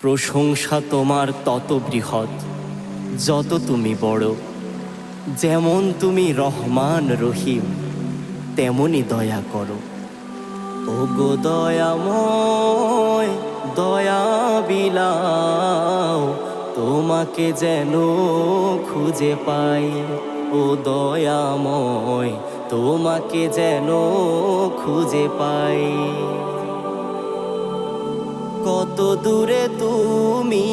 প্রশংসা তোমার তত বৃহৎ, যত তুমি বড়। যেমন তুমি রহমান রহিম, তেমনি দয়া করো। ও গো দয়াময়, দয়া বিলাও, তোমাকে যেন খুঁজে পাই। ও দয়াময়, তোমাকে যেন খুঁজে পাই। কত দূরে তুমি?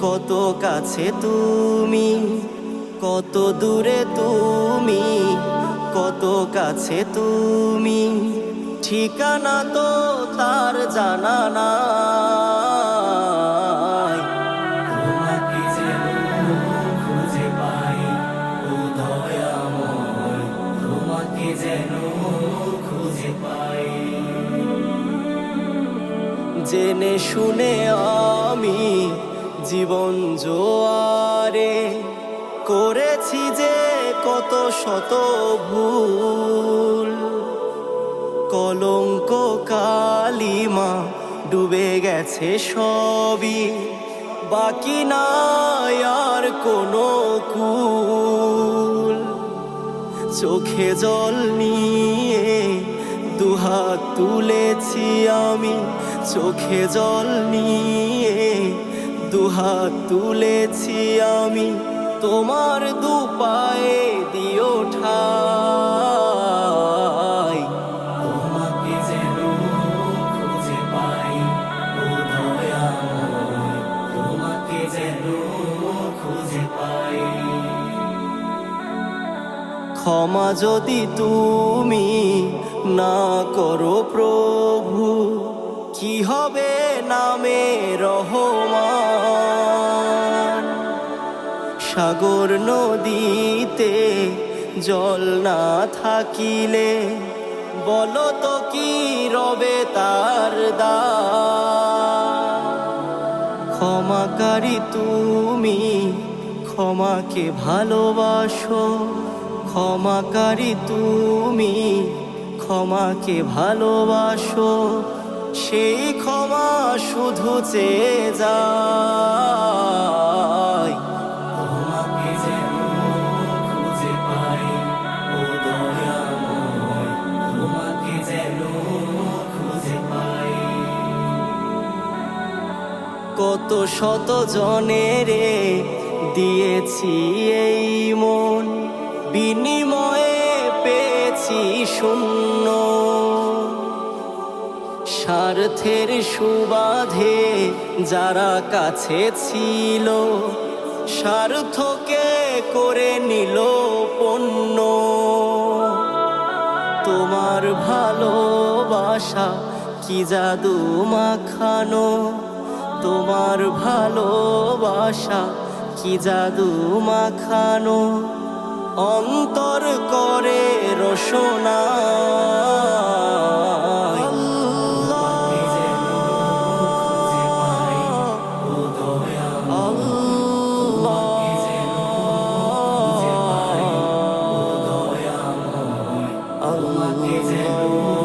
কত কাছে তুমি? কত দূরে তুমি? কত কাছে তুমি? ঠিকানা তো তার জানা তোমাকে যেন জেনে শুনে আমি জীবন জোয়ারে করেছি যে কত শত ভুল। কলঙ্ক কালিমা ডুবে গেছে সবই, বাকি নাই আর কোনো কুল। চোখে জল নিয়ে দুহাত তুলেছি আমি চোখে জল নিয়ে দুহাত তুলেছি আমি, তোমার দু পায়ে দিও ঠাই। তোমাকে যেন খুঁজে পাই ও তোমাকে যেন খুঁজে পাই। ক্ষমা যদি তুমি না করো প্রভু কি হবে নামে রহমান? সাগর নদীতে জল না থাকিলে বলো তো কি রবে তার দা ক্ষমাকারী তুমি ক্ষমাকে ভালোবাসো, ক্ষমাকারী তুমি ক্ষমাকে ভালোবাসো সেই ক্ষমা শুধু চেয়ে যায়। খুঁজে কত শত জনেরে দিয়েছি এই মন, বিনিময়ে পেয়েছি শূন্য। স্বার্থের সুবাধে যারা কাছে ছিল, স্বার্থকে করে নিল পণ্য। তোমার ভালোবাসা কি জাদু মাখানো? তোমার ভালোবাসা কি জাদু মাখানো? অন্তর করে রসনা। الله